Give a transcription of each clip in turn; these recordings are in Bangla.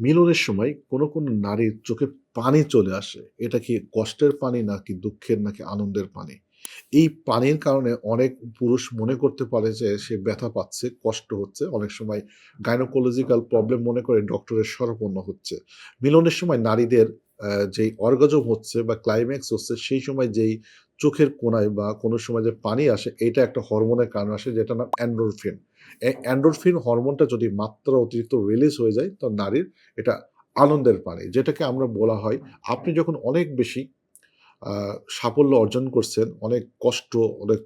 মিলনের সময় কোনো, কোনো নারীর চোখে পানি চলে আসে। এটা কি কষ্টের পানি নাকি দুঃখের নাকি আনন্দের পানি? এই পানির কারণে অনেক পুরুষ মনে করতে পারে যে সে ব্যথা পাচ্ছে, কষ্ট হচ্ছে। অনেক সময় গাইনোকোলজিক্যাল প্রবলেম মনে করে ডক্টরের স্বরপন্ন হচ্ছে। মিলনের সময় নারীদের যেই অর্গাজম হচ্ছে বা ক্লাইম্যাক্স হচ্ছে সেই সময় যেই চোখের কোণায় বা কোনো সময় যে পানি আসে এটা একটা হরমোনের কারণে আসে যেটা নাম এন্ডোরফিন। এই এন্ডোরফিন হরমোনটা যদি মাত্রা অতিরিক্ত রিলিজ হয়ে যায় তো নারীর এটা আনন্দের পানি। যেটাকে আমরা বলা হয় আপনি যখন অনেক বেশি সাফল্য অর্জন করছেন, অনেক কষ্ট, অনেক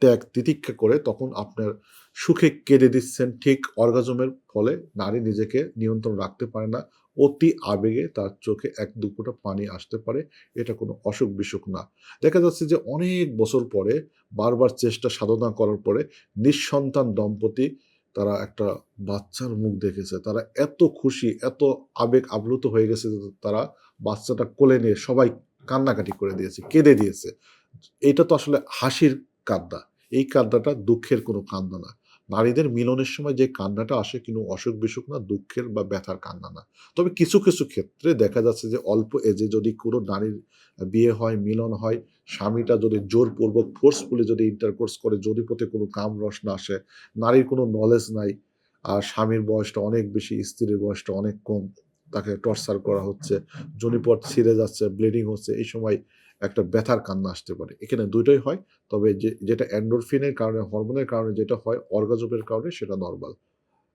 ত্যাগ তিতিক্ষা করে তখন আপনার সুখে কেঁদে দিচ্ছেন ঠিক অর্গাজমের ফলে নারী নিজেকে নিয়ন্ত্রণ রাখতে পারে না। অতি আবেগে তার চোখে ১-২ ফোঁটা পানি আসতে পারে। এটা কোনো অসুখ-বিসুখ না। দেখা যাচ্ছে যে অনেক বছর পরে বারবার চেষ্টা সাধনা করার পরে নিঃসন্তান দম্পতি তারা একটা বাচ্চার মুখ দেখেছে। তারা এত খুশি, এত আবেগ আপ্লুত হয়ে গেছে তারা বাচ্চাটা কোলে নিয়ে সবাই কান্নাকাটি করে দিয়েছে, কেঁদে দিয়েছে। এটা তো আসলে হাসির কান্না। এই কান্নাটা দুঃখের কোনো কান্না না। নারীদের মিলনের সময় যে কান্নাটা আসে কিন্তু অসুখ-বিসুখ না, দুঃখের বা ব্যথার কান্না না। তবে কিছু, কিছু ক্ষেত্রে দেখা যাচ্ছে যে অল্প এজে যদি কোনো নারীর বিয়ে হয়, মিলন হয়, স্বামীটা যদি জোরপূর্বক ফোর্সফুলি যদি ইন্টারকোর্স করে, যদি পথে কোনো কাম-রস না আসে, নারীর কোনো নলেজ নাই, আর স্বামীর বয়সটা অনেক বেশি, স্ত্রীর বয়সটা অনেক কম, তাকে টর্চার করা হচ্ছে, যোনিপথ ছিঁড়ে যাচ্ছে, ব্লিডিং হচ্ছে, এই সময় একটা ব্যথার কান্না আসতে পারে। এখানে দুইটাই হয়। তবে যে যেটা অ্যান্ডোরফিনের কারণে, হরমোনের কারণে যেটা হয়, অর্গাজমের কারণে সেটা নর্মাল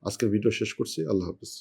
আজকের ভিডিও শেষ করছি। আল্লাহ হাফেজ।